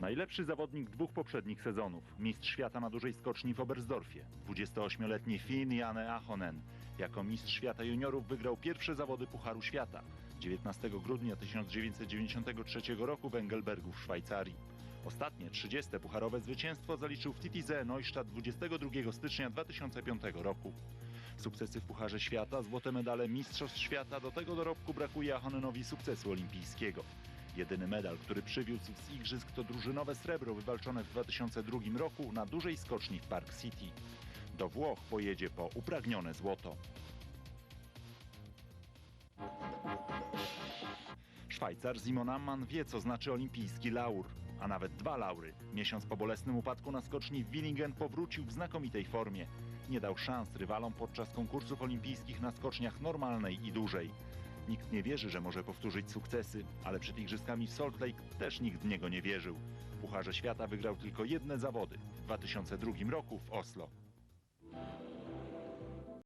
Najlepszy zawodnik dwóch poprzednich sezonów, mistrz świata na dużej skoczni w Oberstdorfie, 28-letni Finn Janne Ahonen. Jako mistrz świata juniorów wygrał pierwsze zawody Pucharu Świata 19 grudnia 1993 roku w Engelbergu w Szwajcarii. Ostatnie 30 pucharowe zwycięstwo zaliczył w Titize Neustadt 22 stycznia 2005 roku. Sukcesy w Pucharze Świata, złote medale Mistrzostw Świata, do tego dorobku brakuje Ahonenowi sukcesu olimpijskiego. Jedyny medal, który przywiózł z igrzysk to drużynowe srebro wywalczone w 2002 roku na dużej skoczni w Park City. Do Włoch pojedzie po upragnione złoto. Szwajcar Simon Amman wie, co znaczy olimpijski laur, a nawet dwa laury. Miesiąc po bolesnym upadku na skoczni w Willingen powrócił w znakomitej formie. Nie dał szans rywalom podczas konkursów olimpijskich na skoczniach normalnej i dużej. Nikt nie wierzy, że może powtórzyć sukcesy, ale przed igrzyskami w Salt Lake też nikt w niego nie wierzył. Pucharze Świata wygrał tylko jedne zawody w 2002 roku w Oslo.